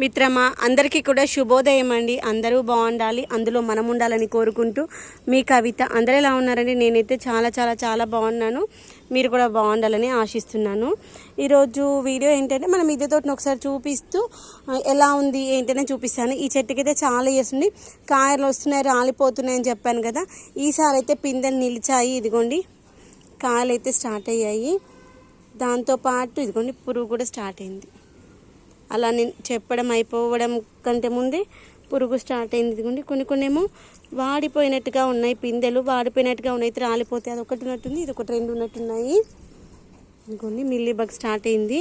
మిత్రమా అందరికీ కూడా శుభోదయం అండి అందరూ బాగుండాలి. అందులో మనం ఉండాలని కోరుకుంటూ మీ కవిత అందరూ ఎలా ఉన్నారండి? నేనైతే చాలా చాలా చాలా బాగున్నాను. మీరు కూడా బాగుండాలని ఆశిస్తున్నాను. ఈరోజు వీడియో ఏంటంటే మనం ఇదేతో ఒకసారి చూపిస్తూ ఎలా ఉంది ఏంటనే చూపిస్తాను. ఈ చెట్టుకి అయితే చాలా ఇయర్స్ ఉంది. కాయలు వస్తున్నాయి రాలిపోతున్నాయి అని చెప్పాను కదా. ఈసారి అయితే పిందెలు నిలిచాయి. ఇదిగోండి. కాయలు అయితే స్టార్ట్ అయ్యాయి దాంతోపాటు ఇదిగోండి పురుగు కూడా స్టార్ట్ అయింది. అలా నేను చెప్పడం అయిపోవడం కంటే ముందే పురుగు స్టార్ట్ అయింది ఇదిగోండి. కొన్ని కొన్ని ఏమో వాడిపోయినట్టుగా ఉన్నాయి పిందెలు వాడిపోయినట్టుగా ఉన్నాయి అయితే రాలిపోతే అది ఒకటి ఉన్నట్టుంది ఇది ఒకటి రెండు ఉన్నట్టున్నాయి. ఇంకొన్ని మిల్లీ బగ్ స్టార్ట్ అయింది.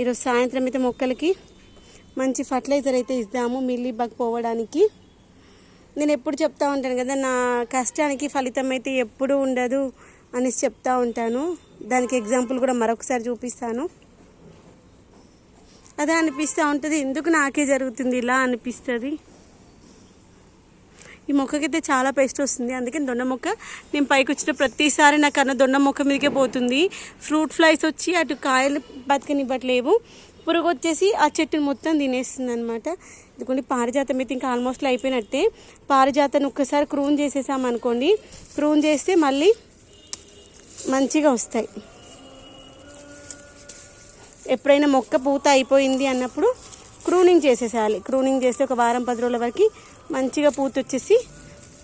ఈరోజు సాయంత్రం అయితే మొక్కలకి మంచి ఫర్టిలైజర్ అయితే ఇద్దాము మిల్లీ బగ్ పోవడానికి. నేను ఎప్పుడు చెప్తా ఉంటాను కదా నా కష్టానికి ఫలితం అయితే ఎప్పుడూ ఉండదు అనేసి చెప్తా ఉంటాను. దానికి ఎగ్జాంపుల్ కూడా మరొకసారి చూపిస్తాను. అదే అనిపిస్తూ ఉంటుంది. ఎందుకు నాకే జరుగుతుంది ఇలా అనిపిస్తుంది? ఈ మొక్కకైతే చాలా పేస్ట్ వస్తుంది. అందుకని దొండ మొక్క నేను పైకి వచ్చిన ప్రతిసారి నాకు అన్న దొండ మొక్క మీదకే పోతుంది. ఫ్రూట్ ఫ్లైస్ వచ్చి అటు కాయలు బతకనివ్వట్లేవు. పురుగు వచ్చేసి ఆ చెట్టుని మొత్తం తినేస్తుంది అనమాట ఎందుకంటే పారిజాతం అయితే ఇంకా ఆల్మోస్ట్ అయిపోయినట్టే. పారిజాతాన్ని ఒక్కసారి క్రూన్ చేసేసామనుకోండి క్రూన్ చేస్తే మళ్ళీ మంచిగా వస్తాయి. ఎప్పుడైనా మొక్క పూత అయిపోయింది అన్నప్పుడు క్రూనింగ్ చేసేసేయాలి. క్రూనింగ్ చేస్తే ఒక వారం పది రోజుల వరకు మంచిగా పూత వచ్చేసి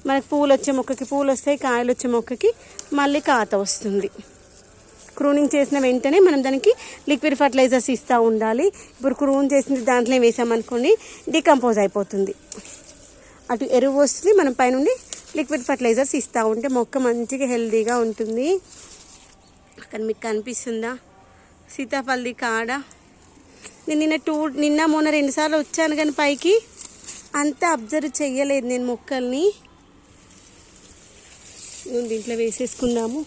మనకు పూలు వచ్చే మొక్కకి పూలు వస్తాయి కాయలు వచ్చే మొక్కకి మళ్ళీ కాత వస్తుంది. క్రూనింగ్ చేసిన వెంటనే మనం దానికి లిక్విడ్ ఫర్టిలైజర్స్ ఇస్తూ ఉండాలి. ఇప్పుడు క్రూన్ చేసింది దాంట్లో వేసామనుకోండి డికంపోజ్ అయిపోతుంది. అటు ఎరువు వస్తుంది మనం పైనుండి లిక్విడ్ ఫర్టిలైజర్స్ ఇస్తూ ఉంటే మొక్క మంచిగా హెల్దీగా ఉంటుంది. అక్కడ మీకు కనిపిస్తుందా? సీతాఫల్ది కాడ. నేను నిన్న టూ నిన్న మొన్న రెండుసార్లు వచ్చాను కానీ పైకి అంత అబ్జర్వ్ చెయ్యలేదు నేను మొక్కల్ని. దీంట్లో వేసేసుకున్నాము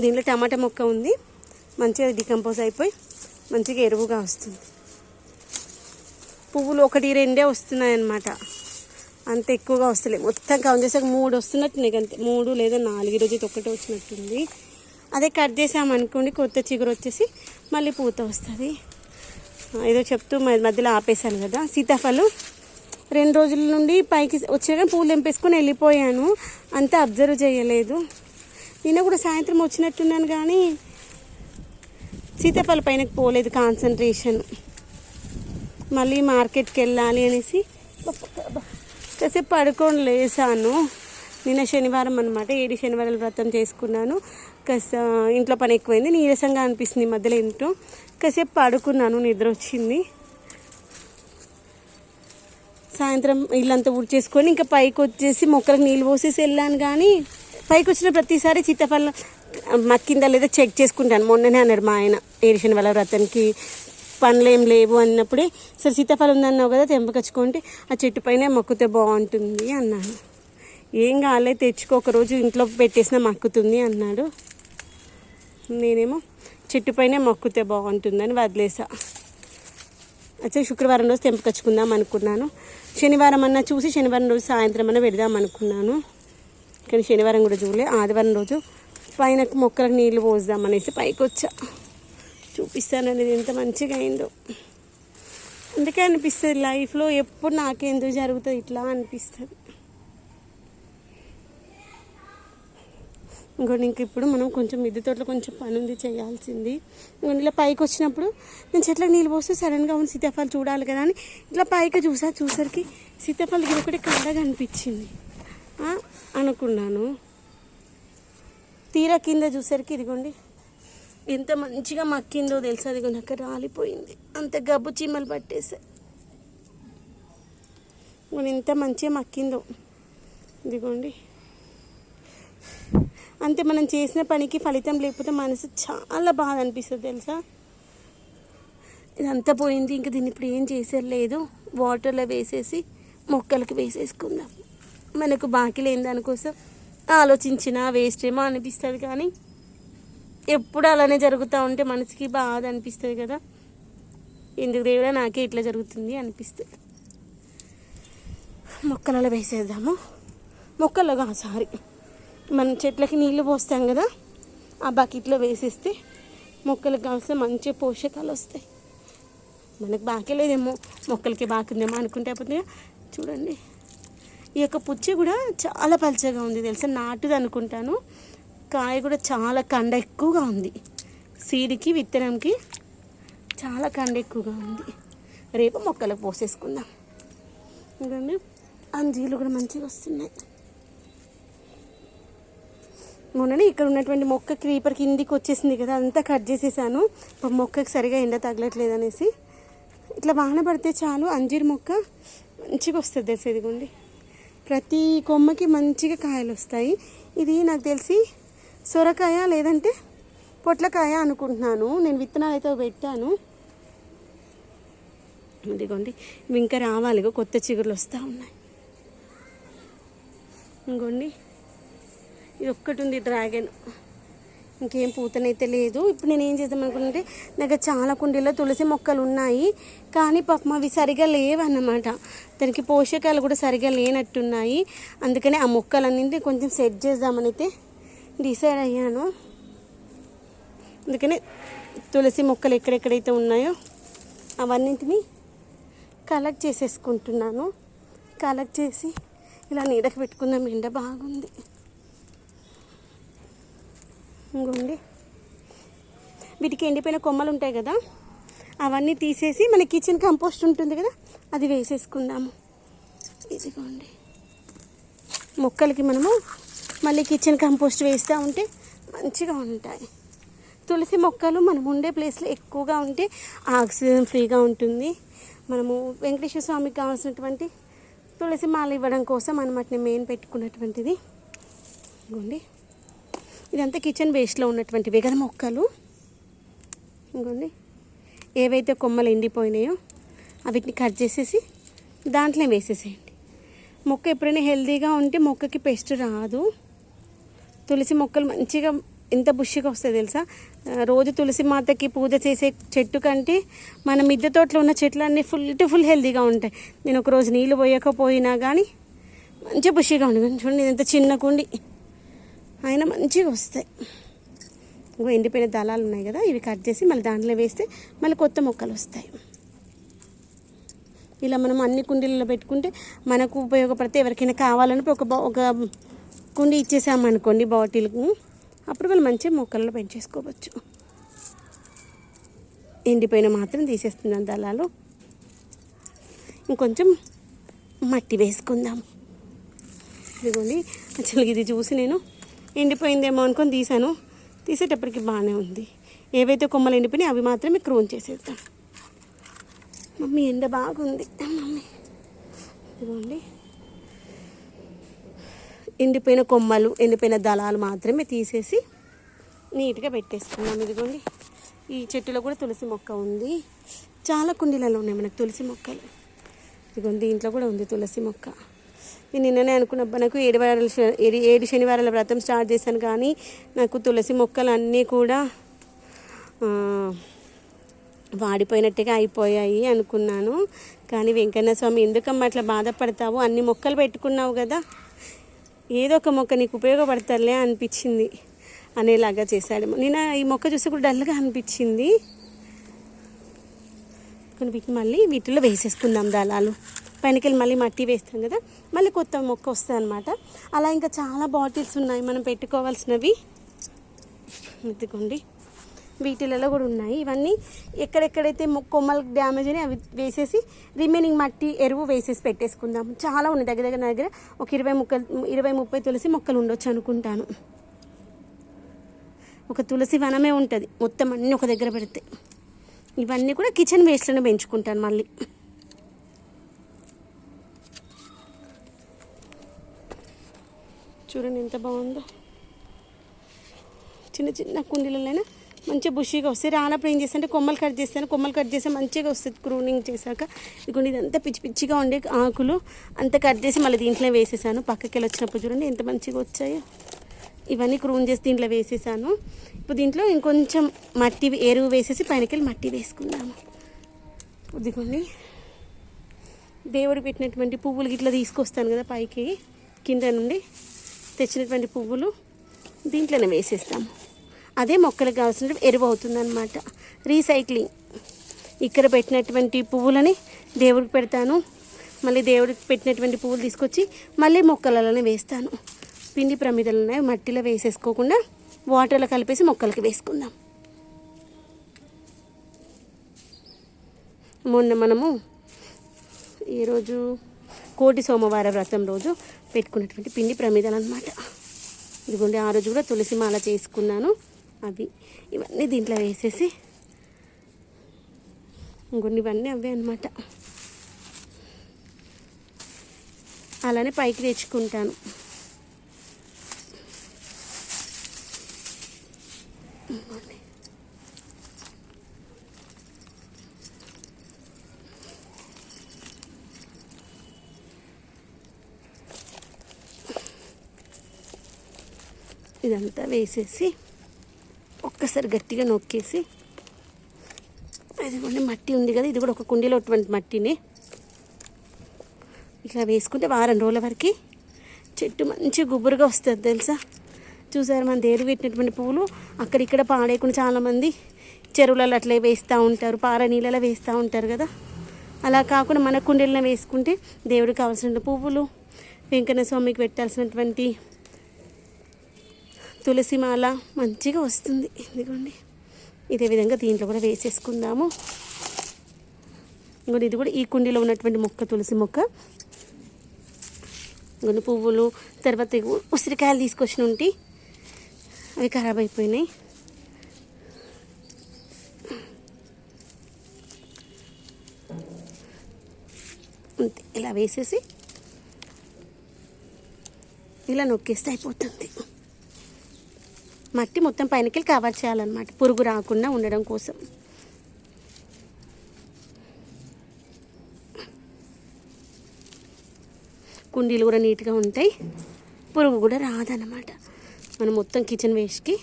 దీంట్లో టమాటా మొక్క ఉంది. మంచిగా డికంపోజ్ అయిపోయి మంచిగా ఎరువుగా వస్తుంది. పువ్వులు ఒకటి రెండే వస్తున్నాయి అన్నమాట అంత ఎక్కువగా వస్తలేదు. మొత్తం కౌంట్ చేసాక మూడు వస్తున్నట్టున్నాయి అంతే మూడు లేదా నాలుగు రోజు ఒకటే వచ్చినట్టుంది. అదే కట్ చేసామనుకోండి కొత్త చిగురు వచ్చేసి మళ్ళీ పూత వస్తుంది. ఏదో చెప్తూ మధ్యలో ఆపేశాను కదా. సీతాఫలం రెండు రోజుల నుండి పైకి వచ్చాక పూలు తెంపేసుకొని వెళ్ళిపోయాను. అంతా అబ్జర్వ్ చేయలేదు. నిన్న కూడా సాయంత్రం వచ్చినట్టున్నాను కానీ సీతాఫల పైనకి పోలేదు కాన్సన్ట్రేషన్. మళ్ళీ మార్కెట్కి వెళ్ళాలి అనేసి కాసేపు పడుకొని లేసాను. నిన్న శనివారం అనమాట ఏడు శనివారాలు వ్రతం చేసుకున్నాను. కాస ఇంట్లో పని ఎక్కువైంది నీరసంగా అనిపిస్తుంది మధ్యలో ఏంటో. కాసేపు పడుకున్నాను నిద్ర వచ్చింది. సాయంత్రం ఇల్లంతా ఊడ్చేసుకొని ఇంకా పైకి వచ్చేసి మొక్కలకు నీళ్ళు పోసేసి వెళ్ళాను కానీ పైకి వచ్చిన ప్రతిసారి సీతాఫలం మక్కిందా లేదా చెక్ చేసుకుంటాను. మొన్ననే అన్నాడు మా ఆయన ఏరిసిన వల్ల వ్రతానికి పనులు ఏం లేవు అన్నప్పుడే సరే సీతాఫలం ఉందన్నావు కదా తెంపకొచ్చుకుంటే ఆ చెట్టు పైన మొక్కితే బాగుంటుంది అన్నాను ఏం కాలే తెచ్చుకో ఒక రోజు ఇంట్లో పెట్టేసిన మక్కుతుంది అన్నాడు. నేనేమో చెట్టు పైనే మొక్కితే బాగుంటుందని వదిలేసా. అయితే శుక్రవారం రోజు తెంపకొచ్చుకుందాం అనుకున్నాను. శనివారం అన్నా చూసి శనివారం రోజు సాయంత్రం అన్న పెడదాం అనుకున్నాను. కానీ శనివారం కూడా చూడలే ఆదివారం రోజు పైన మొక్కలకు నీళ్ళు పోద్దాం అనేసి పైకి వచ్చా. చూపిస్తాను అనేది ఎంత మంచిగా అయిందో. అందుకే అనిపిస్తుంది లైఫ్లో ఎప్పుడు నాకేందో జరుగుతుంది ఇట్లా అనిపిస్తుంది. ఇంకోటి ఇంక ఇప్పుడు మనం కొంచెం మిద్దె తోటలో కొంచెం పని ఉంది చేయాల్సింది. ఇంకోటి ఇలా పైకి వచ్చినప్పుడు నేను చెట్లకు నీళ్ళు పోస్తే సడన్గా ఉన్న సీతాఫలం చూడాలి కదా అని ఇట్లా పైకి చూసా చూసరికి సీతాఫలం దగ్గర ఒకటి కాడగా అనిపించింది అనుకున్నాను. తీరా కింద చూసరికి ఇదిగోండి. ఎంత మంచిగా మక్కిందో తెలుసా? అదిగోండి అక్కడ రాలిపోయింది. అంత గబ్బు చీమలు పట్టేసా. ఇదిగోండి ఎంత మంచిగా మక్కిందో. ఇదిగోండి. అంతే మనం చేసిన పనికి ఫలితం లేకపోతే మనసు చాలా బాధ అనిపిస్తుంది తెలుసా? ఇదంతా పోయింది ఇంకా దీన్ని ఇప్పుడు ఏం చేసేది లేదు. వాటర్లో వేసేసి మొక్కలకి వేసేసుకుందాం. మనకు బాకీ లేని దానికోసం ఆలోచించిన వేస్ట్ ఏమో అనిపిస్తుంది కానీ ఎప్పుడు అలానే జరుగుతూ ఉంటే మనసుకి బాధ అనిపిస్తుంది కదా. ఎందుకు దేవుడా నాకే ఇట్లా జరుగుతుంది అనిపిస్తుంది. మొక్కలలో వేసేద్దాము. మొక్కల్లో సారీ. మనం చెట్లకి నీళ్ళు పోస్తాం కదా ఆ బకెట్లో వేసేస్తే మొక్కలకు కావాల్సిన మంచి పోషకాలు వస్తాయి. మనకు బాకేలేదేమో మొక్కలకి బాకుందేమో అనుకుంటే అయిపోతుంది చూడండి. ఈ యొక్క పుచ్చి కూడా చాలా పలచగా ఉంది తెలుసా? నాటుది అనుకుంటాను. కాయ కూడా చాలా కండ ఎక్కువగా ఉంది. సీడికి విత్తనంకి చాలా కండ ఎక్కువగా ఉంది. రేపు మొక్కలకు పోసేసుకుందాం. ఎందుకంటే అంజీలు కూడా మంచిగా వస్తున్నాయి. మొన్ననే ఇక్కడ ఉన్నటువంటి మొక్క క్రీపర్ కిందికి వచ్చేసింది కదా అంతా కట్ చేసేసాను. ఇప్పుడు మొక్కకి సరిగా ఎండ తగలట్లేదు అనేసి ఇట్లా వాన పడితే చాలు అంజీర్ మొక్క మంచిగా వస్తుంది తెలిసి ఇదిగోండి. ప్రతి కొమ్మకి మంచిగా కాయలు వస్తాయి. ఇది నాకు తెలిసి సొరకాయ లేదంటే పొట్లకాయ అనుకుంటున్నాను. నేను విత్తనాలు అయితే పెట్టాను. ఇదిగోండి ఇంకా రావాలి కొత్త చిగురులు వస్తూ ఉన్నాయి. ఇంకోండి. ఇది ఒక్కటి ఉంది డ్రాగన్. ఇంకేం పూతనైతే లేదు. ఇప్పుడు నేను ఏం చేద్దాం అనుకుంటే నాకు చాలా కుండీలో తులసి మొక్కలు ఉన్నాయి కానీ పాపం అవి సరిగా లేవన్నమాట. దానికి పోషకాలు కూడా సరిగా లేనట్టున్నాయి. అందుకని ఆ మొక్కలన్నింటినీ కొంచెం సెట్ చేద్దామని అయితే డిసైడ్ అయ్యాను. అందుకని తులసి మొక్కలు ఎక్కడెక్కడైతే ఉన్నాయో అవన్నింటినీ కలెక్ట్ చేసేసుకుంటున్నాను. కలెక్ట్ చేసి ఇలా నీడకు పెట్టుకుందాం. ఎండ బాగుంది. ఇంకోండి వీటికి ఎండిపోయిన కొమ్మలు ఉంటాయి కదా అవన్నీ తీసేసి మన కిచెన్ కంపోస్ట్ ఉంటుంది కదా అది వేసేసుకుందాము. ఇదిగోండి. మొక్కలకి మనము మళ్ళీ కిచెన్ కంపోస్ట్ వేస్తూ ఉంటే మంచిగా ఉంటాయి. తులసి మొక్కలు మనం ఉండే ప్లేస్లో ఎక్కువగా ఉంటే ఆక్సిజన్ ఫ్రీగా ఉంటుంది. మనము వెంకటేశ్వర స్వామికి కావాల్సినటువంటి తులసి మాల ఇవ్వడం కోసం మనం వాటిని మెయిన్ పెట్టుకున్నటువంటిది. ఇదిగోండి. ఇదంతా కిచెన్ వేస్ట్లో ఉన్నటువంటివే కదా మొక్కలు. ఇంకోండి. ఏవైతే కొమ్మలు ఎండిపోయినాయో వీటిని కట్ చేసేసి దాంట్లో వేసేసేయండి. మొక్క ఎప్పుడైనా హెల్తీగా ఉంటే మొక్కకి పెస్ట్ రాదు. తులసి మొక్కలు మంచిగా ఎంత బుషిగా వస్తాయి తెలుసా? రోజు తులసి మాతకి పూజ చేసే చెట్టు కంటే మన మిద్దె తోటలో ఉన్న చెట్లు అన్నీ ఫుల్ టు ఫుల్ హెల్తీగా ఉంటాయి. నేను ఒక రోజు నీళ్ళు పోయకపోయినా కానీ మంచిగా బుషిగా ఉండి. చూడండి ఎంత చిన్న కుండి. ఆయన మంచిగా వస్తాయి. ఇంకో ఎండిపోయిన దళాలు ఉన్నాయి కదా ఇవి కట్ చేసి మళ్ళీ దాంట్లో వేస్తే మళ్ళీ కొత్త మొక్కలు వస్తాయి. ఇలా మనం అన్ని కుండీలలో పెట్టుకుంటే మనకు ఉపయోగపడితే ఎవరికైనా కావాలన్నప్పుడు ఒక బా- ఒక కుండీ ఇచ్చేసామనుకోండి బాటిల్కు అప్పుడు వాళ్ళు మంచిగా మొక్కల్లో పెంచేసుకోవచ్చు. ఎండిపోయిన మాత్రం తీసేస్తున్నాం దళాలు. ఇంకొంచెం మట్టి వేసుకుందాం. ఇదిగోండి అసలు ఇది చూసి నేను ఎండిపోయిందేమో అనుకొని తీసాను తీసేటప్పటికి బాగానే ఉంది. ఏవైతే కొమ్మలు ఎండిపోయినాయి అవి మాత్రమే క్రోన్ చేసేద్దాం. మమ్మీ ఎండ బాగుంది. మమ్మీ. ఇదిగోండి. ఎండిపోయిన కొమ్మలు ఎండిపోయిన దళాలు మాత్రమే తీసేసి నీట్గా పెట్టేసుకున్నాం ఇదిగోండి. ఈ చెట్టులో కూడా తులసి మొక్క ఉంది. చాలా కుండీలలో ఉన్నాయి మనకు తులసి మొక్కలు. ఇదిగోండి దీంట్లో కూడా ఉంది తులసి మొక్క. నేను నిన్ననే అనుకున్న నాకు ఏడు వారాల ఏడు ఏడు శనివారాల వ్రతం స్టార్ట్ చేశాను కానీ నాకు తులసి మొక్కలు అన్నీ కూడా వాడిపోయినట్టుగా అయిపోయాయి అనుకున్నాను. కానీ వెంకన్న స్వామి ఎందుకమ్మా అట్లా బాధపడతావు? అన్ని మొక్కలు పెట్టుకున్నావు కదా. ఏదో ఒక మొక్క నీకు ఉపయోగపడతారులే అనిపించింది. అనేలాగా చేశాడు. నేను ఈ మొక్క చూస్తే కూడా డల్గా అనిపించింది. కొన్ని వీటిని మళ్ళీ వీటిలో వేసేసుకుందాం దళాలు. పైనకెళ్ళి మళ్ళీ మట్టి వేస్తాం కదా మళ్ళీ కొత్త మొక్క వస్తుంది అనమాట అలా ఇంకా చాలా బాటిల్స్ ఉన్నాయి మనం పెట్టుకోవాల్సినవి. ఎత్తుకోండి వీటిలలో కూడా ఉన్నాయి. ఇవన్నీ ఎక్కడెక్కడైతే మొ- కొమ్మలకు డ్యామేజ్ అని అవి వేసేసి రిమైనింగ్ మట్టి ఎరువు వేసేసి పెట్టేసుకుందాం. చాలా ఉన్నాయి దగ్గర దగ్గర దగ్గర ఒక ఇరవై ముక్కలు ఇరవై ముప్పై తులసి మొక్కలు ఉండొచ్చు అనుకుంటాను. ఒక తులసి వనమే ఉంటుంది మొత్తం అన్నీ ఒక దగ్గర పెడితే. ఇవన్నీ కూడా కిచెన్ వేస్ట్లోనే పెంచుకుంటాను మళ్ళీ. చూడండి ఎంత బాగుందో. చిన్న చిన్న కుండీలైనా మంచిగా బుషీగా వస్తాయి. రానప్పుడు ఏం చేస్తాను కొమ్మలు కట్ చేస్తాను. కొమ్మలు కట్ చేస్తే మంచిగా వస్తుంది క్రూనింగ్ చేశాక. ఇదిగోండి ఇదంతా పిచ్చి పిచ్చిగా ఉండే ఆకులు. అంతా కట్ చేసి మళ్ళీ దీంట్లో వేసేసాను. పక్కకి వెళ్ళి వచ్చినప్పుడు చూడండి ఎంత మంచిగా వచ్చాయో. ఇవన్నీ క్రూన్ చేసి దీంట్లో వేసేసాను. ఇప్పుడు దీంట్లో ఇంకొంచెం మట్టి ఎరువు వేసేసి పైనకెళ్ళి మట్టి వేసుకుందాము. ఇదిగోండి. దేవుడు పెట్టినటువంటి పువ్వులు ఇట్లా తీసుకొస్తాను కదా పైకి. కింద నుండి. తెచ్చినటువంటి పువ్వులు దీంట్లోనే వేసేస్తాము అదే మొక్కలకు కావాల్సిన ఎరువు అవుతుందన్నమాట. రీసైక్లింగ్ ఇక్కడ పెట్టినటువంటి పువ్వులని దేవుడికి పెడతాను. మళ్ళీ దేవుడికి పెట్టినటువంటి పువ్వులు తీసుకొచ్చి మళ్ళీ మొక్కలలోనే వేస్తాను. పిండి ప్రమిదలనే మట్టిలో వేసేసుకోకుండా వాటర్లో కలిపేసి మొక్కలకి వేసుకుందాం. మొన్న మనము ఈరోజు కోటి సోమవార వ్రతం రోజు పెట్టుకున్నటువంటి పిండి ప్రమిదలు అనమాట ఇదిగోండి ఆ రోజు కూడా తులసి మాల చేసుకున్నాను అవి ఇవన్నీ దీంట్లో వేసేసి ఇంకొన్ని ఇవన్నీ అవే అనమాట అలానే పైకి తెచ్చుకుంటాను ఇంకోండి. ఇదంతా వేసేసి ఒక్కసారి గట్టిగా నొక్కేసి ఇదిగోండి మట్టి ఉంది కదా ఇది కూడా ఒక కుండీలో ఉన్నటువంటి మట్టిని ఇట్లా వేసుకుంటే వారం రోజుల వరకు చెట్టు మంచి గుబురుగా వస్తుంది తెలుసా? చూసారు మన దేవుడు పెట్టినటువంటి పువ్వులు అక్కడిక్కడ పాడేయకుండా చాలామంది చెరువులలో అట్లే వేస్తూ ఉంటారు పార నీళ్ళలో వేస్తూ ఉంటారు కదా. అలా కాకుండా మన కుండీలను వేసుకుంటే దేవుడికి కావాల్సిన పువ్వులు వెంకన్న స్వామికి పెట్టాల్సినటువంటి తులసి మాల మంచిగా వస్తుంది. ఇదిగోండి ఇదే విధంగా దీంట్లో కూడా వేసేసుకుందాము. ఇంకోటి ఇది కూడా ఈ కుండీలో ఉన్నటువంటి మొక్క తులసి మొక్క. ఇంకొన్ని పువ్వులు తర్వాత ఉసిరికాయలు తీసుకొచ్చిన ఉంటే. అవి ఖరాబ్ అయిపోయినాయి. అంతే ఇలా వేసేసి ఇలా నొక్కేస్తే అయిపోతుంది. మట్టి మొత్తం పైనకి కవర్ చేయాలన్నమాట. పురుగు రాకుండా ఉండడం కోసం. కుండీలు కూడా నీట్గా ఉంటాయి. పురుగు కూడా రాదన్నమాట. మనం మొత్తం కిచెన్ వేస్ట్కి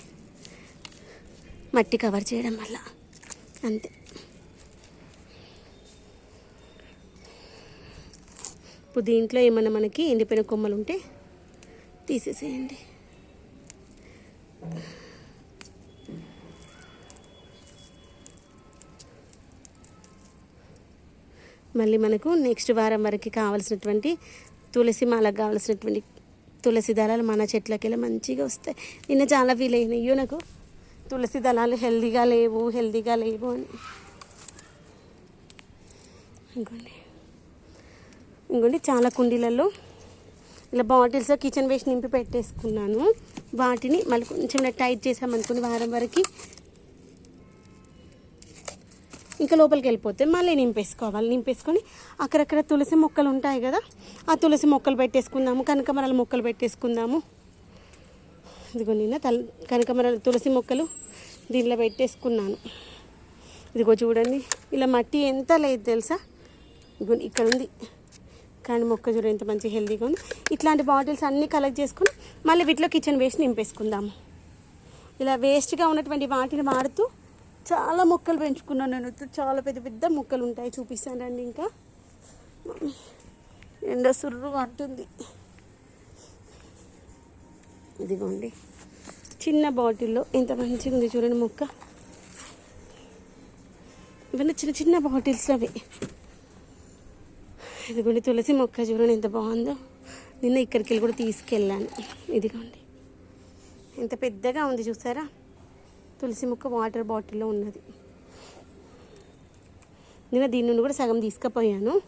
మట్టి కవర్ చేయడం వల్ల. అంతే. ఇప్పుడు దీంట్లో ఏమైనా మనకి ఎండిపోయిన కొమ్మలు ఉంటే తీసేసేయండి. మళ్ళీ మనకు నెక్స్ట్ వారం వరకు కావాల్సినటువంటి తులసి మాలకు కావాల్సినటువంటి తులసి దళాలు మన చెట్లకి వెళ్ళి మంచిగా వస్తాయి. నిన్న చాలా ఫీల్ అయినాయి నాకు. తులసి దళాలు హెల్దీగా లేవు హెల్దీగా లేవు అని. ఇంకోండి. ఇంకోండి చాలా కుండీలలో ఇలా బాటిల్స్ కిచెన్ వేస్ట్ నింపి పెట్టేసుకున్నాను. వాటిని మళ్ళీ కొంచెం టైట్ చేసామనుకుని వారం వరకు. ఇంకా లోపలికి వెళ్ళిపోతే మళ్ళీ నింపేసుకోవాలి. నింపేసుకొని అక్కడక్కడ తులసి మొక్కలు ఉంటాయి కదా ఆ తులసి మొక్కలు పెట్టేసుకుందాము. కనకమరాల మొక్కలు పెట్టేసుకుందాము. ఇదిగో నిన్న తల కనకమరాల తులసి మొక్కలు దీనిలో పెట్టేసుకున్నాను. ఇదిగో చూడండి ఇలా మట్టి ఎంత లేదు తెలుసా? ఇదిగో ఇక్కడ ఉంది. కానీ మొక్క ఎంత మంచి హెల్తీగా ఉంది. ఇట్లాంటి బాటిల్స్ అన్నీ కలెక్ట్ చేసుకుని మళ్ళీ వీటిలో కిచెన్ వేస్ట్ నింపేసుకుందాము. ఇలా వేస్ట్గా ఉన్నటువంటి వాటిని వాడుతూ చాలా మొక్కలు పెంచుకున్నాను నేను. చాలా పెద్ద పెద్ద మొక్కలు ఉంటాయి చూపిస్తానండి ఇంకా. ఎండ సుర్రు అంటుంది. ఇదిగోండి. చిన్న బాటిల్లో ఎంత మంచిగా ఉంది చూడండి మొక్క. ఇవన్నీ చిన్న చిన్న బాటిల్స్ అవి. ఇదిగోండి తులసి మొక్క చూడండి ఎంత బాగుందో. నిన్న ఇక్కడికి వెళ్ళి కూడా తీసుకెళ్ళాను. ఇదిగోండి. ఎంత పెద్దగా ఉంది చూసారా? తులసి మొక్క వాటర్ బాటిల్లో ఉన్నది. నేను దీని నుండి కూడా సగం తీసుకుపోయాను.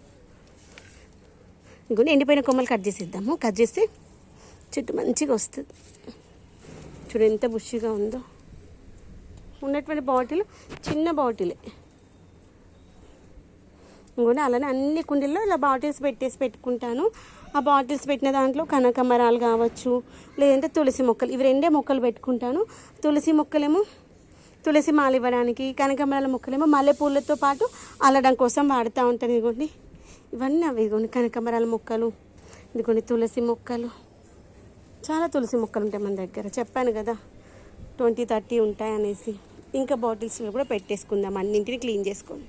ఇంకొని ఎండిపోయిన కొమ్మలు కట్ చేసేద్దాము. కట్ చేస్తే చెట్టు మంచిగా వస్తుంది. చూడు ఎంత బుషిగా ఉందో. ఉన్నటువంటి బాటిల్ చిన్న బాటిలే. ఇంకొని అలానే అన్ని కుండీల్లో ఇలా బాటిల్స్ పెట్టేసి పెట్టుకుంటాను. ఆ బాటిల్స్ పెట్టిన దాంట్లో కనకమరాలు కావచ్చు లేదంటే తులసి మొక్కలు. ఇవి రెండే మొక్కలు పెట్టుకుంటాను. తులసి మొక్కలేమో తులసి మాల ఇవ్వడానికి కనకమరాల మొక్కలేమో మల్లెపూలతో పాటు అల్లడం కోసం వాడుతూ ఉంటాను. ఇదిగోండి. ఇవన్నీ అవి ఇదిగోండి. కనకమరాల మొక్కలు ఇదిగోండి తులసి మొక్కలు. చాలా తులసి మొక్కలు ఉంటాయి మన దగ్గర. చెప్పాను కదా ట్వంటీ థర్టీ ఉంటాయి అనేసి ఇంకా బాటిల్స్లో కూడా పెట్టేసుకుందాం. అన్నింటిని క్లీన్ చేసుకోండి.